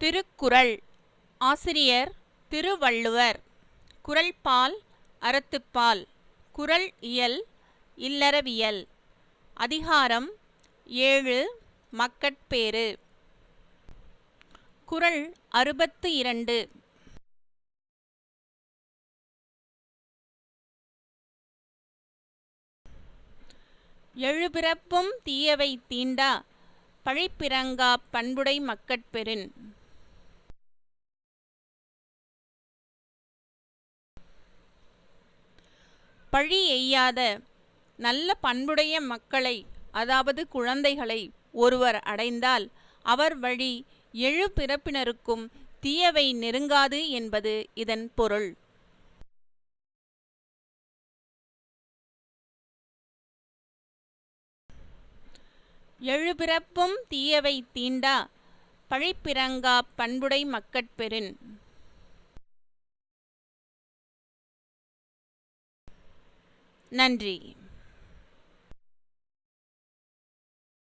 திருக்குறள். ஆசிரியர் திருவள்ளுவர். குறள்பால் அறத்துப்பால். குறள் இயல் இல்லறவியல். அதிகாரம் ஏழு மக்கட்பேறு. குறள் அறுபத்து இரண்டு. எழுபிறப்பும் தீயவை தீண்டா பழிப்பிறங்கா பண்புடை மக்கட்பெறின். பழி எய்யாத நல்ல பண்புடைய மக்களை அதாவது குழந்தைகளை ஒருவர் அடைந்தால் அவர் வழி எழு பிறப்பினருக்கும் தீயவை நெருங்காது என்பது இதன் பொருள். எழுபிறப்பும் தீயவை தீண்டா பழிப்பிறங்கா பண்புடை மக்கட்பெறின் நன்றி.